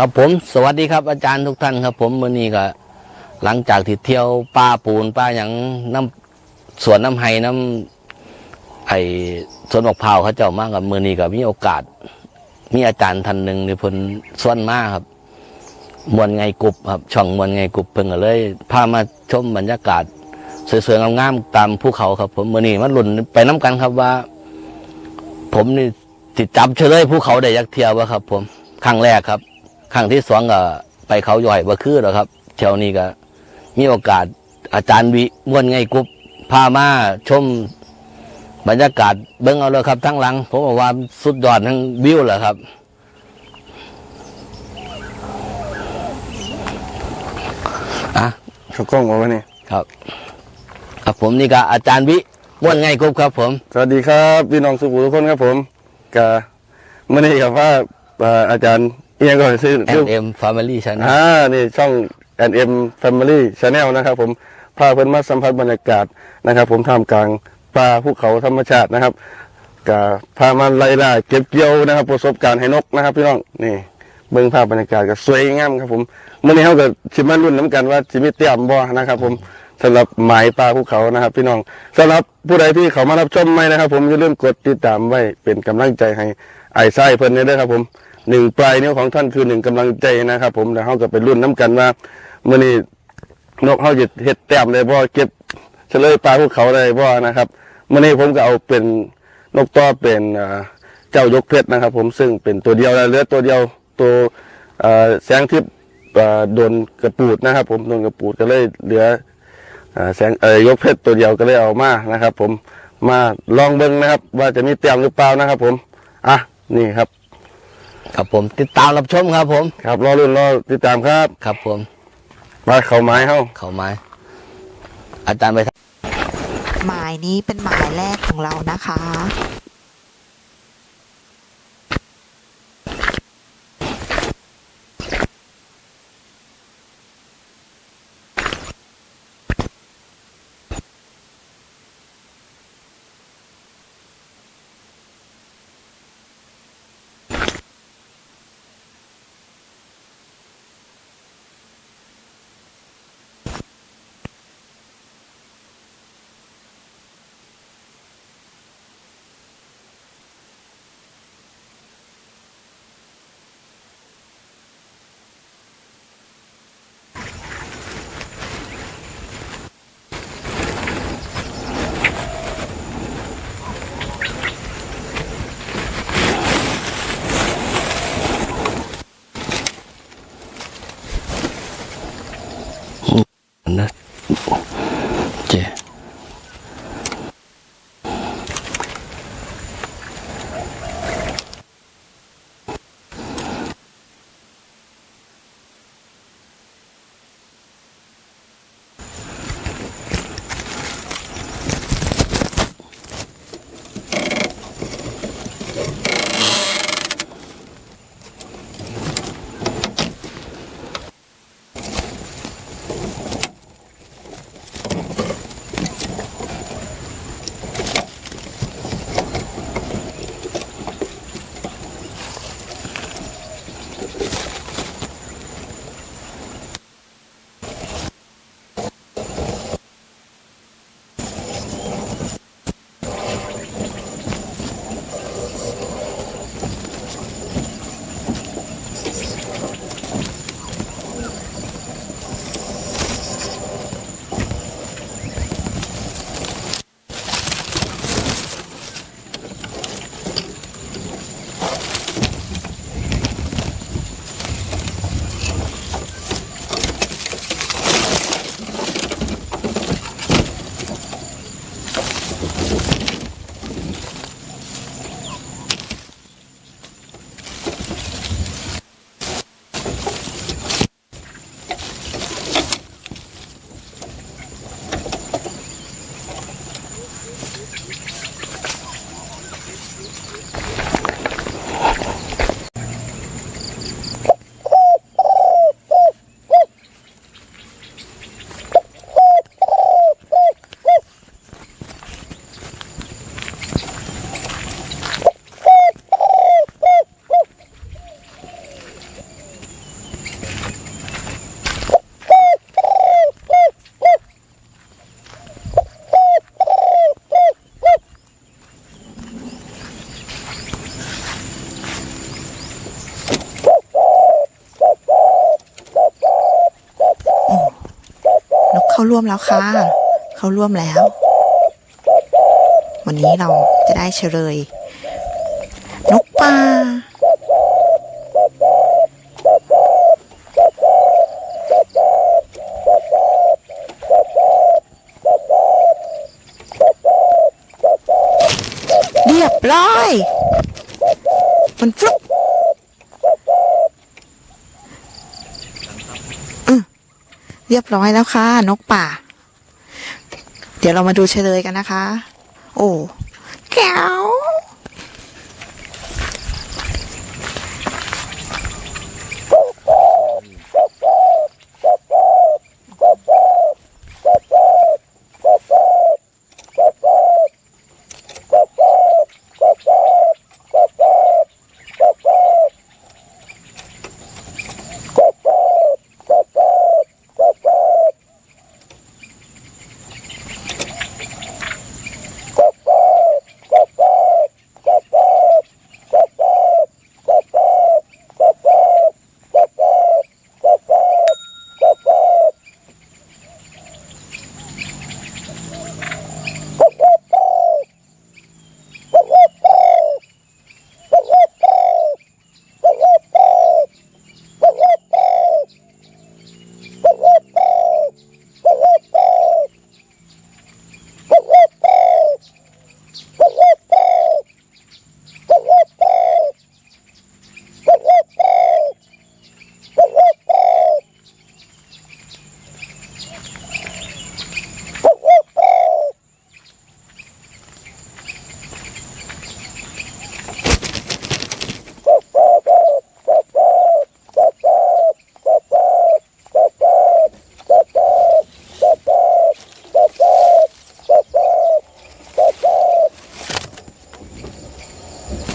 ครับผมสวัสดีครับอาจารย์ทุกท่านครับ ผมมื่อนี้ก็หลังจากที่เที่ยวป่าปูนป่าอย่างน้ำสวนน้ำไห้น้ำไอ้สวนมะพร้าวเขาเจ้ามากกับมือนี้ก็มีโอกาส มีอาจารย์ท่านหนึ่งในพนส่วนมากครับ มวลไงกุบครับ ช่องมวลไงกุบเพิ่งก็เลยพามาชมบรรยากาศสวยๆงามๆตามภูเขาครับผมมื่อนี้มาลุ่นไปน้กันครับว่า ผมนี่ติดจับเฉลยภูเขาได้ยักเที่ยววะครับ ผมครั้งแรกครับ ครั้งที่สองก็ไปเขาย่อยบ่คือหรอกครับเที่ยวนี้ก็ มีโอกาสอาจารย์วิม่วนไงกุ๊บพามาชมบรรยากาศเบิ้งเอาเลยครับ ทั้งหลังผมบอกว่าสุดยอดทั้งวิวแหละครับ อะเขากล้องเอาไว้นี่ครับ ครับผมนี่ก็อาจารย์วิม่วนไงกุ๊บครับ ผม สวัสดีครับ พี่น้องสุขุทุกคนครับผมกะมื่อนี้กับว่าเอ่ออาจารย์เอี ยงก่อนซื้อแอนเอ็มฟาร์มิลี่ชันอ่านี่ช่อง N.M. Family Channel นะครับ ผมพาเพื่อนมาสัมผัสบรรยากาศนะครับ ผมท่ามกลางป่าภูเขาธรรมชาตินะครับกะพามาไล่ล่าเก็บเกี่ยวนะครับ ประสบการณ์ให้นกนะครับ พี่น้องนี่เบิ่งภาพบรรยากาศก็สวยงามครับ ผมมื่อนี้เขาก็ชิมารุ่นน้ำกันว่าจิมีเตรียมบ่นะครับ ผมสำหรับหมายป่าภูเขานะครับ พี่น้องสำหรับผู้ใดที่เขามารับชมไหมนะครับ ผมอย่าลืมกดติดตามไว้เป็นกำลังใจให้ไอ้ไส้เพิ่นเนี่ยด้วยครับ ผม หนึ่งปลายนิ้วของท่านคือหนึ่งกำลังใจนะครับ ผมแล้วเขาก็ไปรุ่นน้ำกันว่ามื่อนี้นกเขาจะเฮ็ดแต้มได้บ่เก็บเฉลยปลาภูเขาได้บ่นะครับมื่อนี้ผมก็เอาเป็นนกต่อเป็นเจ้ายกเพชรนะครับ ผมซึ่งเป็นตัวเดียวแล้วเหลือตัวเดียวตัวแสงทิพย์โดนกระปูดนะครับ ผมโดนกระปูดก็เลยเหลือแสงยกเพชรตัวเดียวก็เลยเอามานะครับ ผมมาลองเบิ้งนะครับ ว่าจะมีเตรียมหรือเปล่านะครับ ผมอะนี่ครับ ครับผมติดตามรับชมครับผม ครับรอรุ่นรอติดตามครับครับผมมาเข่าไม้เฮ้าเข้าไม้ อาจารย์ไปหมายนี้เป็นหมายแรกของเรานะคะาร่วมแล้วค่ะ เขาร่วมแล้ว วันนี้เราจะได้เฉลย นกป่าเรียบร้อย มันฟลุกอืม เรียบร้อยแล้วค่ะ นกป่า เดี๋ยวเรามาดูเฉลยกันนะคะ โอ้แก้ว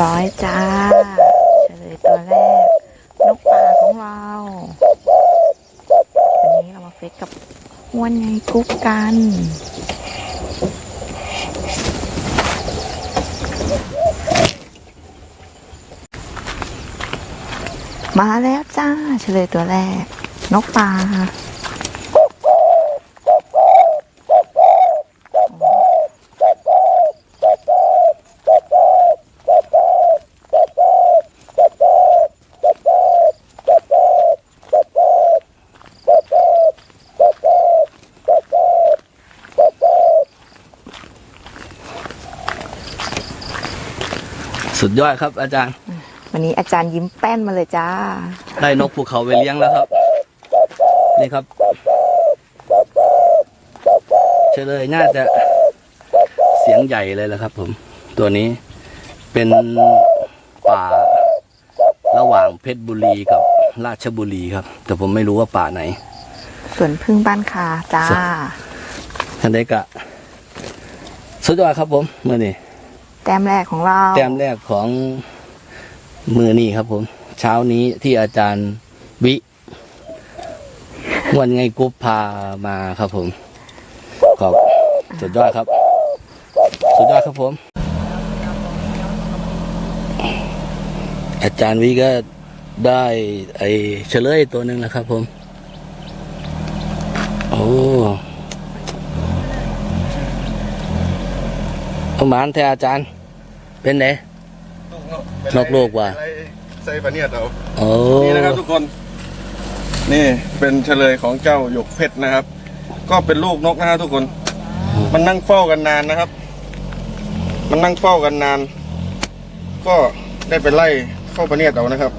ร้อยจ้าเฉลยตัวแรก นกป่าของเราวันนี้เรามาเฟซกับอ้วนไงกุ๊กกันมาแล้วจ้าเฉลยตัวแรก นกป่า สุดยอดครับ อาจารย์ วันนี้อาจารย์ยิ้มแป้นมาเลยจ้า ได้นกภูเขาไปเลี้ยงแล้วครับ นี่ครับเฉลยน่าจะเสียงใหญ่เลยแหละครับ ผม ตัวนี้เป็นป่าระหว่างเพชรบุรีกับราชบุรีครับ แต่ผมไม่รู้ว่าป่าไหนส่วนพึ่งบ้านคาจ้าท่านได้กะสุดยอดครับผมเมื่อนี้ แต้มแรกของเรา แต้มแรกของมือนี้ครับผม เช้านี้ที่อาจารย์วิวันไงกุ๊ปพามาครับผม ขอบสุดยอดครับ สุดยอดครับผม อาจารย์วิก็ได้ไอเฉลยตัวหนึ่งแล้วครับผม โอ้ประมาณแท้อาจารย์ เป็นไงนกลูกว่ะใส่ปะเนี่ยเราโอ้นี่นะครับทุกคน นี่เป็นเฉลยของเจ้าหยกเพชรนะครับ ก็เป็นลูกนกนะฮะทุกคน มันนั่งเฝ้ากันนานนะครับ มันนั่งเฝ้ากันนาน ก็ได้ไปไล่เข้าประเนียดเอานะครับ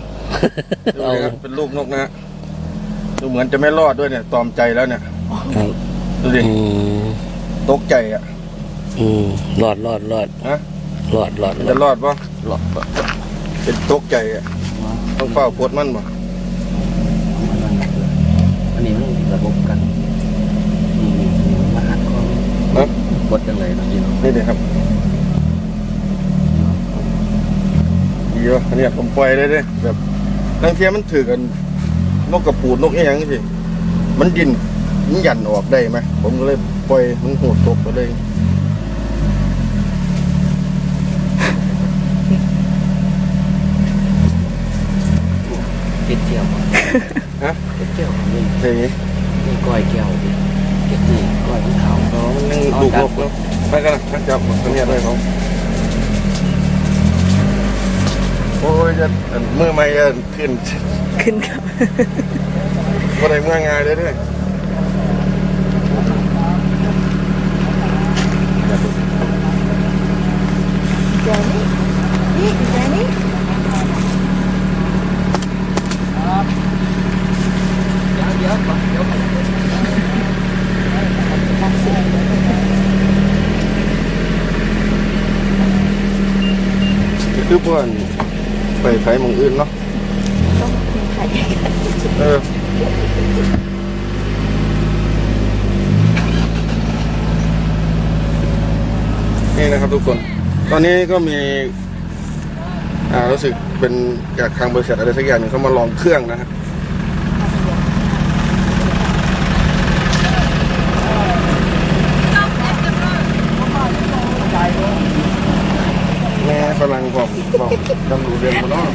ดูเอานะครับเป็นลูกนกนะฮะดูเหมือนจะไม่รอดด้วยเนี่ย ตอมใจแล้วเนี่ยครับดูดิอืมตกใจอะอืมรอดรอดรอดฮะ รอดรอดมันรอจะดรอดปะรอดรอดเป็นตกใจอะต้องเฝ้าโคตรมันบ่อันนี้มันระบบกันนี่นี่รหัสข้อนะกดยังไงนะพี่น้องนี่เลยครับดีวะอันเนี้ยผมปล่อยเลยเด้แบบบางทีมันถือกันนกกระปูดนกอีหยังสิมันดินมันหยันออกได้ไหมผมก็เลยปล่อยมันโหดตกไปเลย เก็ดเกี่ยวฮะเก็ดเกี่ยวนี่เฮ้ยนี่ก้อยแก้วดิเก็ดนี่อยมันเขาอ๋อมันยังดู คือเลยเด้วยเดี๋ยวนี้นี่เดี๋ยวนี้คือพวกอันไปไถหมองอื่นเนาะต้องไข่เออนี่นะครับทุกคน ตอนนี้ก็มี อ่ารู้สึกเป็นจากทางบริษัทอะไรสักอย่างหนึ่งเขามาลองเครื่องนะฮะแม่ฝรั่ง บอกบอกดำรูเรียนมาเนาะ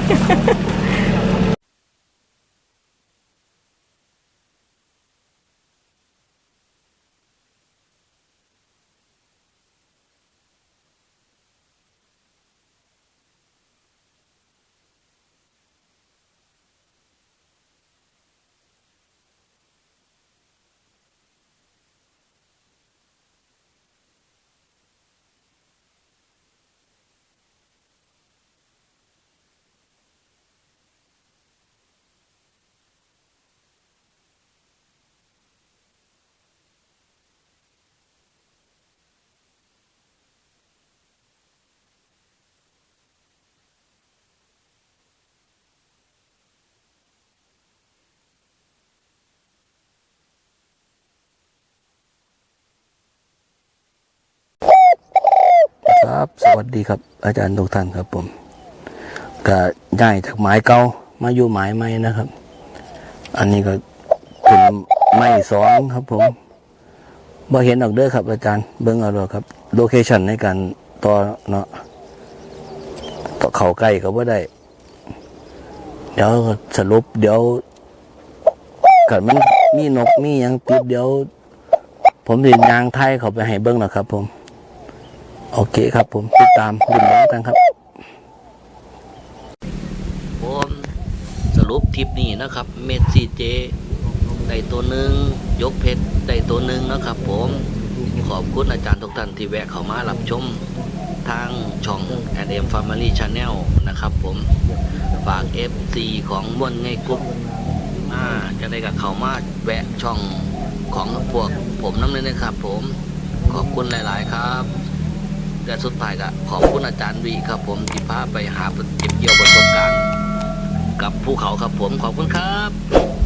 ครับ สวัสดีครับ อาจารย์ทุกท่านครับ ผมก็ย้ายจากไม้เก่ามาอยู่ไม้ใหม่นะครับ อันนี้ก็เป็นไม้สองครับ ผมบ่เห็นออกเด้อครับ อาจารย์เบิ่งเอาเลยครับโลเคชันในการต่อเนาะต่อเข่าใกล้ก็บ่ได้ เดี๋ยวสรุปเดี๋ยวกิดมันมีนกมียังติดเดี๋ยว ผมสิยางไทยเขาไปให้เบิ่งนะครับ ผม โอเคครับผมติดตามรุ่นน้องกันครับ ผมสรุปทริปนี้นะครับ เมดซีเจได้ตัวหนึ่งยกเพชรได้ตัวหนึ่งนะครับ ผมขอบคุณอาจารย์ทุกท่านที่แวะเข้ามารับชมทางช่อง NM Family Channel นะครับผม ฝาก FC ของม่วนไงกรุ๊ปอ่าจะได้กับเขามาแวะช่องของพวกผมน้ำเลยนะครับผมขอบคุณหลาย ๆ ครับ ก็สุดท้ายก็ขอบคุณอาจารย์วีครับผมที่พาไปหาเก็บเกี่ยวประสบการณ์ กับภูเขาครับผมขอบคุณครับ